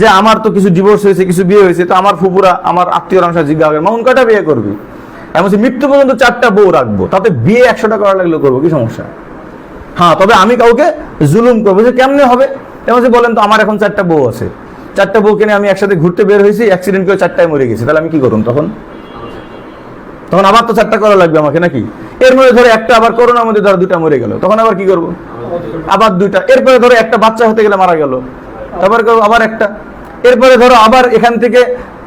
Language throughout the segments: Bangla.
যে আমার তো কিছু ডিভোর্স হয়েছে, কিছু বিয়ে হয়েছে, তো আমার ফুপুরা আমার আত্মীয় অংশ জিজ্ঞাসা করে, মামুন, কয়টা বিয়ে করবি? এমন মৃত্যু পর্যন্ত চারটা বউ রাখব, তাতে বিয়ে একশোটা করা লাগলে করব, কি সমস্যা? হ্যাঁ তবে আমি কাউকে জুলুম করব, যে কেমনে হবে? এমন বলেন তো, আমার এখন চারটা বউ আছে। চারটা বউকে নিয়ে আমি একসাথে ঘুরতে বের হয়েছি অ্যাক্সিডেন্ট করে চারটায় মরে গেছি, তাহলে আমি কি করুন তখন? তখন আবার তো চারটা করা লাগবে আমাকে নাকি? এর মধ্যে ধরো একটা আবার করোনার মধ্যে ধরো দুটা মরে গেল, তখন আবার কি করব? আবার দুইটা, এরপরে ধরো একটা বাচ্চা হতে গেলে মারা গেল। তারপরে করব আবার একটা। এরপরে ধরো আবার এখান থেকে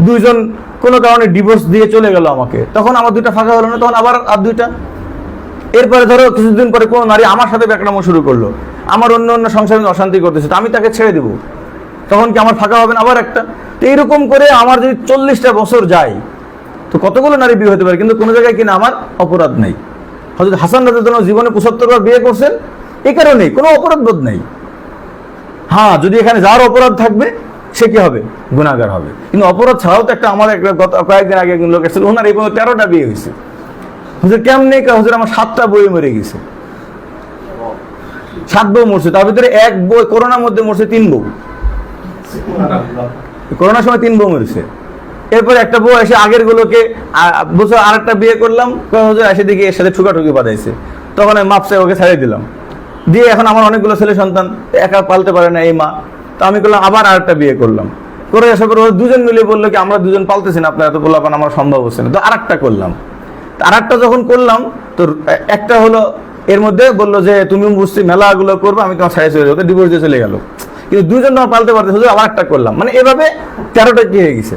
দুইজন কোনো কারণে ডিভোর্স দিয়ে চলে গেল আমাকে। তখন আমার দুইটা ফাঁকা হলো না, তখন আবার আর দুইটা। এরপরে ধরো কিছুদিন পরে কোনো নারী আমার সাথে ব্যাকরামো শুরু করল। আমার অন্য অন্য সংসারে অশান্তি করতেছে, তো আমি তাকে ছেড়ে দেবো। তখন কি আমার ফাঁকা হবে না আবার একটা? তো এইরকম করে আমার যদি চল্লিশটা বছর যায়, তো কতগুলো নারী বিয়ে হতে পারে? কিন্তু কোনো জায়গায় কিনা আমার অপরাধ নেই। হয়তো হাসান রাজা জীবনে পঁচাত্তর বার বিয়ে করছেন, এ কারণেই কোনো অপরাধ বোধ নেই। হ্যাঁ যদি এখানে যার অপরাধ থাকবে, সে কি হবে? গুণাগার হবে। কিন্তু অপরাধ ছাড়াও তো একটা আমার একটা গত কয়েকদিন আগে একজন লোক এসেছিল, ওনার এই পর্যন্ত তেরোটা বিয়ে হয়েছে। হুজুর কেমনে হুজুর আমার সাতটা বই মরে গেছে। সাত বউ মরছে, তার ভিতরে এক বই, করোনার মধ্যে মরছে তিন বউ। করোনার সময় তিন বউ মরেছে। এরপর একটা বউ এসে আগের গুলোকে বলছে আর একটা বিয়ে করলাম হুজুর এসে দেখি এর সাথে ঠুকাঠুকি বাঁধাইছে। তখন আমি মাপসে ওকে ছাড়িয়ে দিলাম। দিয়ে এখন আমার অনেকগুলো ছেলে সন্তান একা পালতে পারে না এই মা। তো আমি করলাম আবার আরেকটা বিয়ে করলাম। করে আসার পর দুজন মিলে বলল কি আমরা দুজন পালতেছি না আপনার এত বললাম আমার সম্ভব হচ্ছে না। তো আরেকটা করলাম। আর একটা যখন করলাম তো একটা হলো এর মধ্যে বলল যে তুমি বুঝছি মেলাগুলো করব আমি তোমার ছাড়িয়ে চলে যাব। ডিভোর্স দিয়ে চলে গেল। কিন্তু দুজন তোমার পালতে পারতে শুধু আবার একটা করলাম। মানে এভাবে তেরোটা কি হয়ে গেছে?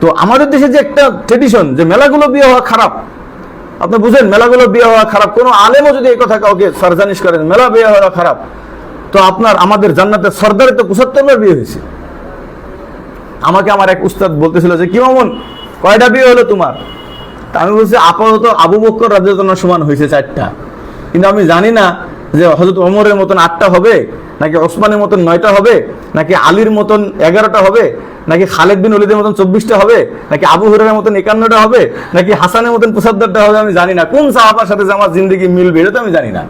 তো আমাদের দেশে যে একটা ট্রেডিশন যে মেলাগুলো বিয়ে হওয়া খারাপ আপনি বুঝেন, মেলাগুলো বিয়ে হওয়া খারাপ। কোনো আলেমও যদি এই কথা কাউকে সারজানিশ করেন, মেলা বিয়ে হওয়া খারাপ, তো আপনার, আমাদের জান্নাতের সর্দারে তো বার বিয়ে হয়েছে। আমাকে আমার এক উস্তাদ বলতেছিল যে, কি মামুন, কয়টা বিয়ে হলো তোমার? তা আমি বলছি, আপাতত আবু বক্কর রাজ্যতনার সমান হয়েছে চারটা। কিন্তু আমি জানি না যে হজরত ওমরের মতন আটটা হবে, নাকি ওসমানের মতন নয়টা হবে, নাকি আলীর মতন এগারোটা হবে। নাকি খালেদ বিন অলিদের মতন চব্বিশটা হবে? নাকি আবু হুরের মতন একান্নটা হবে? নাকি হাসানের মতন পঁচাত্তরটা হবে? আমি জানি না। কোন সাহাবার সাথে আমার জিন্দগি মিলবে, এটা তো আমি জানি না।